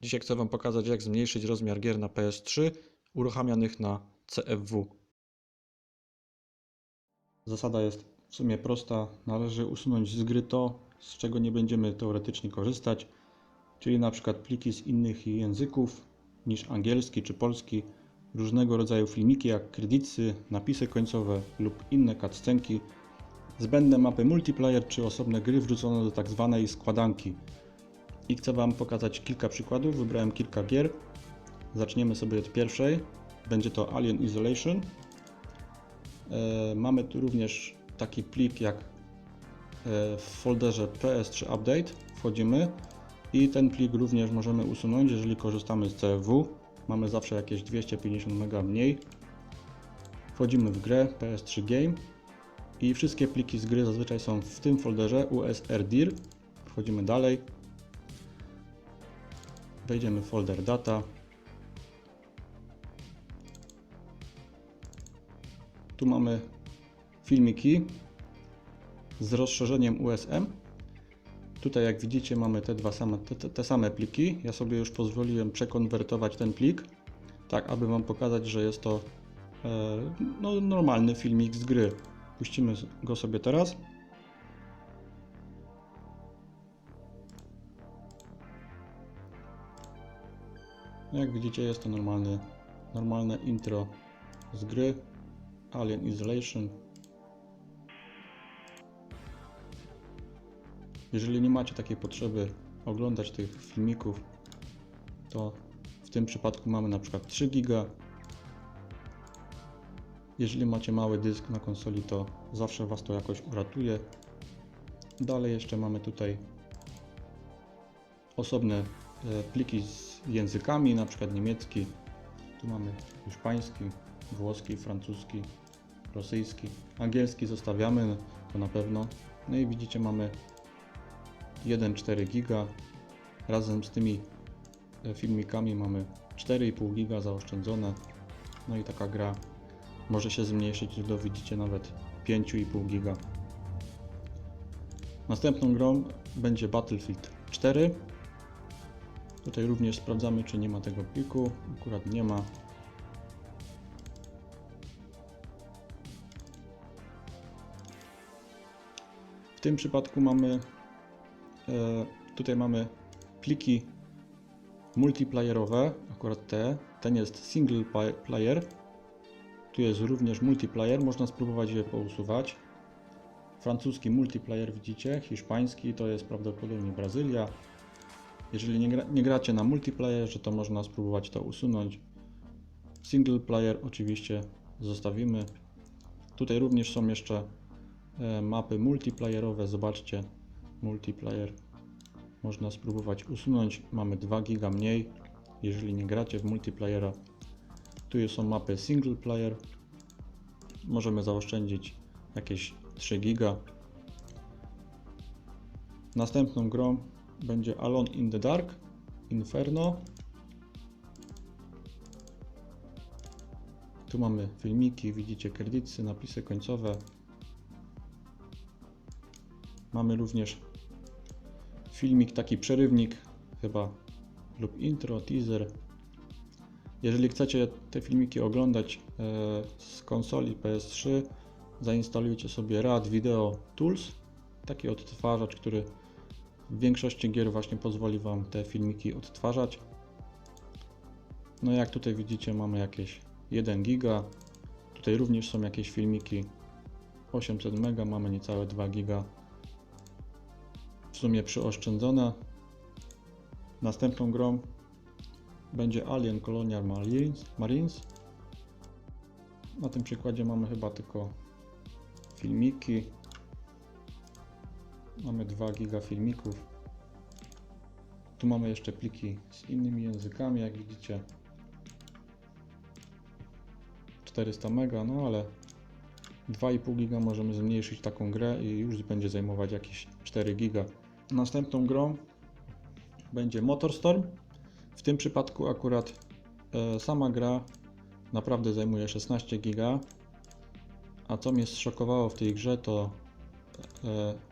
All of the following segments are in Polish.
Dzisiaj chcę Wam pokazać, jak zmniejszyć rozmiar gier na PS3 uruchamianych na CFW. Zasada jest w sumie prosta. Należy usunąć z gry to, z czego nie będziemy teoretycznie korzystać, czyli na przykład pliki z innych języków niż angielski czy polski, różnego rodzaju filmiki jak kredyty, napisy końcowe lub inne cutscenki, zbędne mapy multiplayer czy osobne gry wrzucone do tak zwanej składanki i chcę Wam pokazać kilka przykładów. Wybrałem kilka gier. Zaczniemy sobie od pierwszej. Będzie to Alien Isolation. E, mamy tu również taki plik jak e, w folderze PS3 Update. Wchodzimy i ten plik również możemy usunąć, jeżeli korzystamy z CFW. Mamy zawsze jakieś 250 MB mniej. Wchodzimy w grę PS3 Game i wszystkie pliki z gry zazwyczaj są w tym folderze USR DIR. Wchodzimy dalej. Wejdziemy w folder data. Tu mamy filmiki z rozszerzeniem USM. Tutaj jak widzicie mamy te dwa same, te, te, same pliki. Ja sobie już pozwoliłem przekonwertować ten plik, tak aby Wam pokazać, że jest to e, no, normalny filmik z gry. Puścimy go sobie teraz. Jak widzicie jest to normalny, normalne intro z gry Alien Isolation. Jeżeli nie macie takiej potrzeby oglądać tych filmików, to w tym przypadku mamy na przykład 3 giga. Jeżeli macie mały dysk na konsoli, to zawsze Was to jakoś uratuje. Dalej jeszcze mamy tutaj osobne pliki z językami, na przykład niemiecki. Tu mamy hiszpański, włoski, francuski, rosyjski. Angielski zostawiamy, to na pewno. No i widzicie mamy 1,4 giga. Razem z tymi e, filmikami mamy 4,5 giga zaoszczędzone. No i taka gra może się zmniejszyć do widzicie nawet 5,5 giga. Następną grą będzie Battlefield 4. Tutaj również sprawdzamy, czy nie ma tego pliku. Akurat nie ma. W tym przypadku mamy e, tutaj mamy pliki multiplayerowe, akurat te. Ten jest single player. Tu jest również multiplayer, można spróbować je pousuwać. Francuski multiplayer widzicie, hiszpański to jest prawdopodobnie Brazylia, jeżeli nie, gra, nie gracie na multiplayerze, to można spróbować to usunąć. Single player oczywiście zostawimy. Tutaj również są jeszcze e, mapy multiplayerowe. Zobaczcie, multiplayer można spróbować usunąć. Mamy 2 giga mniej, jeżeli nie gracie w multiplayera. Tu są mapy single player. Możemy zaoszczędzić jakieś 3 giga. Następną grą będzie Alone in the Dark, Inferno. Tu mamy filmiki, widzicie kredyty, napisy końcowe. Mamy również filmik, taki przerywnik chyba lub intro, teaser. Jeżeli chcecie te filmiki oglądać e, z konsoli PS3, zainstalujcie sobie RAD Video Tools, taki odtwarzacz, który w większości gier właśnie pozwoli Wam te filmiki odtwarzać. No jak tutaj widzicie mamy jakieś 1 giga. Tutaj również są jakieś filmiki 800 mega, mamy niecałe 2 giga. W sumie przyoszczędzone. Następną grą będzie Alien Colonial Marines. Na tym przykładzie mamy chyba tylko filmiki. Mamy 2 giga filmików. Tu mamy jeszcze pliki z innymi językami, jak widzicie. 400 mega, no ale 2,5 giga możemy zmniejszyć taką grę i już będzie zajmować jakieś 4 giga. Następną grą będzie Motorstorm. W tym przypadku akurat e, sama gra naprawdę zajmuje 16 giga. A co mnie zszokowało w tej grze to e,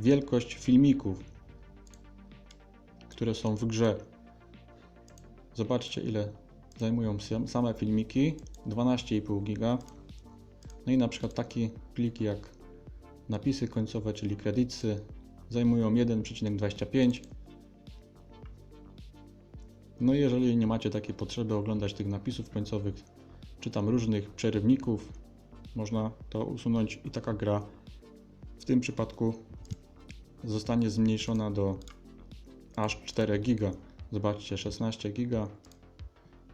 wielkość filmików, które są w grze. Zobaczcie ile zajmują sam- same filmiki. 12,5 giga. No i na przykład takie pliki jak napisy końcowe, czyli kredytsy zajmują 1,25. No i jeżeli nie macie takiej potrzeby oglądać tych napisów końcowych, czy tam różnych przerywników, można to usunąć i taka gra w tym przypadku zostanie zmniejszona do aż 4 giga. Zobaczcie, 16 giga,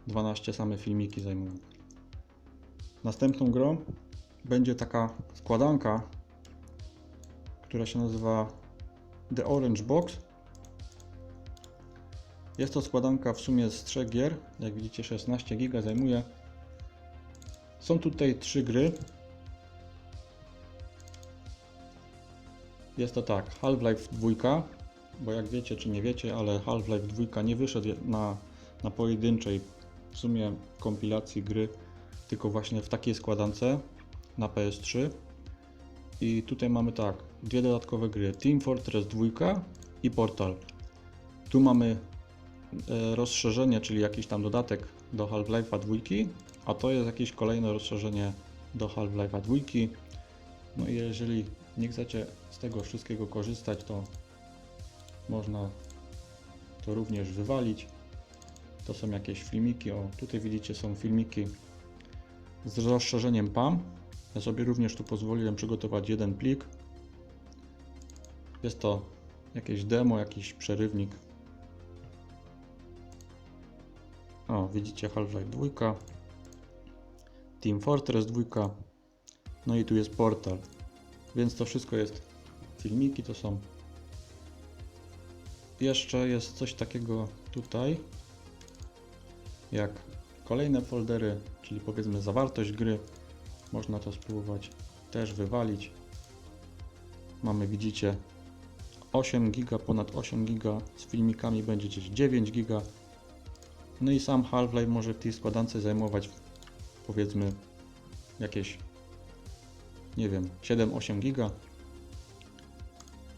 12 same filmiki zajmują. Następną grą będzie taka składanka, która się nazywa The Orange Box. Jest to składanka w sumie z 3 gier. Jak widzicie 16 giga zajmuje. Są tutaj 3 gry. Jest to tak, Half-Life 2, bo jak wiecie czy nie wiecie, ale Half-Life 2 nie wyszedł na, na pojedynczej w sumie kompilacji gry, tylko właśnie w takiej składance na PS3. I tutaj mamy tak, dwie dodatkowe gry, Team Fortress 2 i Portal. Tu mamy e, rozszerzenie, czyli jakiś tam dodatek do Half-Life'a 2, a to jest jakieś kolejne rozszerzenie do Half-Life'a 2. No i jeżeli nie chcecie z tego wszystkiego korzystać, to można to również wywalić. To są jakieś filmiki, o tutaj widzicie są filmiki z rozszerzeniem PAM. Ja sobie również tu pozwoliłem przygotować jeden plik. Jest to jakieś demo, jakiś przerywnik. O, widzicie Half-Life 2, Team Fortress 2, no i tu jest portal. Więc to wszystko jest filmiki, to są. Jeszcze jest coś takiego tutaj, jak kolejne foldery, czyli powiedzmy zawartość gry. Można to spróbować też wywalić. Mamy, widzicie, 8 giga, ponad 8 giga, z filmikami będzie gdzieś 9 giga. No i sam Half-Life może w tej składance zajmować powiedzmy jakieś nie wiem, 7-8 giga.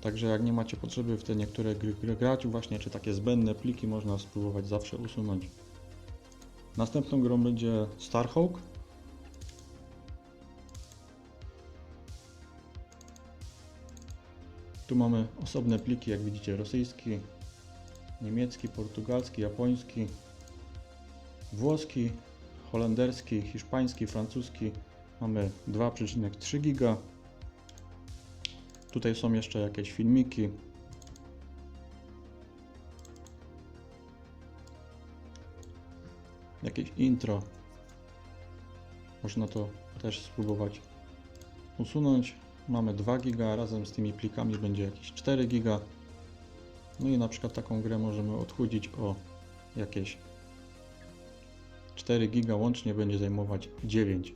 Także jak nie macie potrzeby w te niektóre gry, gry grać, właśnie czy takie zbędne pliki można spróbować zawsze usunąć. Następną grą będzie Starhawk. Tu mamy osobne pliki, jak widzicie, rosyjski, niemiecki, portugalski, japoński, włoski, holenderski, hiszpański, francuski. Mamy 2,3 giga. Tutaj są jeszcze jakieś filmiki. Jakieś intro. Można to też spróbować usunąć. Mamy 2 giga, razem z tymi plikami będzie jakieś 4 giga. No i na przykład taką grę możemy odchudzić o jakieś 4 giga, łącznie będzie zajmować 9.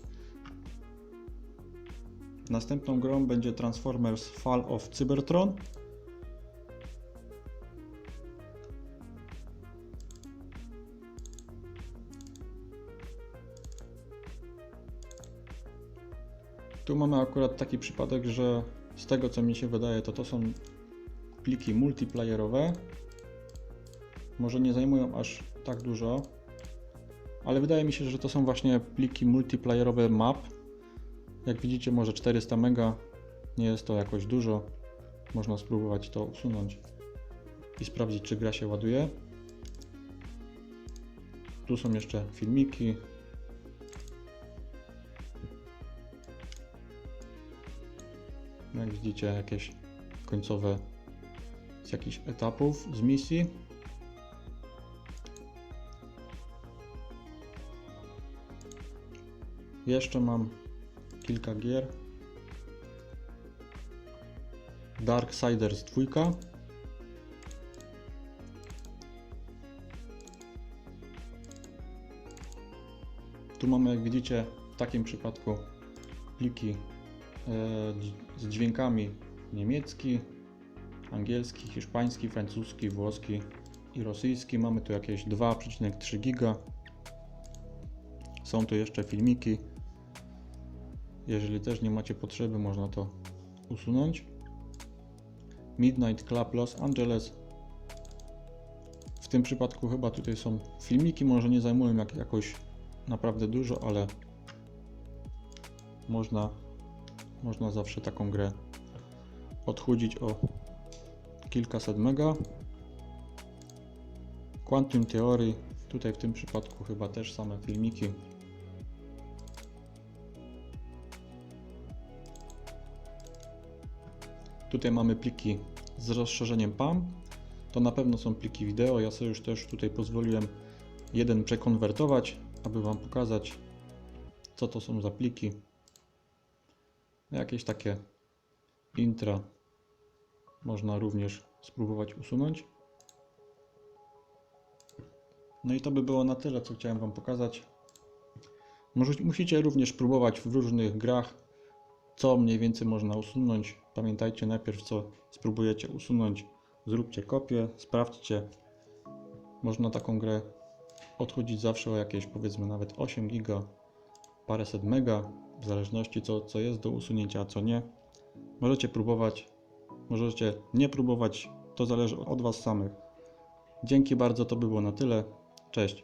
Następną grą będzie Transformers Fall of Cybertron. Tu mamy akurat taki przypadek, że z tego co mi się wydaje, to to są pliki multiplayerowe. Może nie zajmują aż tak dużo, ale wydaje mi się, że to są właśnie pliki multiplayerowe map. Jak widzicie, może 400 mega, nie jest to jakoś dużo. Można spróbować to usunąć i sprawdzić, czy gra się ładuje. Tu są jeszcze filmiki. Jak widzicie, jakieś końcowe z jakichś etapów z misji. Jeszcze mam kilka gier. Darksiders 2. Tu mamy, jak widzicie, w takim przypadku pliki e, z dźwiękami niemiecki, angielski, hiszpański, francuski, włoski i rosyjski. Mamy tu jakieś 2,3 giga. Są tu jeszcze filmiki. Jeżeli też nie macie potrzeby, można to usunąć. Midnight Club Los Angeles. W tym przypadku chyba tutaj są filmiki, może nie zajmują jak, jakoś naprawdę dużo, ale można, można zawsze taką grę odchudzić o kilkaset mega. Quantum Theory, tutaj w tym przypadku chyba też same filmiki. Tutaj mamy pliki z rozszerzeniem PAM. To na pewno są pliki wideo. Ja sobie już też tutaj pozwoliłem jeden przekonwertować, aby Wam pokazać, co to są za pliki. Jakieś takie intra można również spróbować usunąć. No i to by było na tyle, co chciałem Wam pokazać. Musicie również próbować w różnych grach, co mniej więcej można usunąć. Pamiętajcie najpierw, co spróbujecie usunąć. Zróbcie kopię, sprawdźcie. Można taką grę odchodzić zawsze o jakieś powiedzmy nawet 8 giga, paręset mega, w zależności co, co jest do usunięcia, a co nie. Możecie próbować, możecie nie próbować, to zależy od Was samych. Dzięki bardzo, to by było na tyle. Cześć.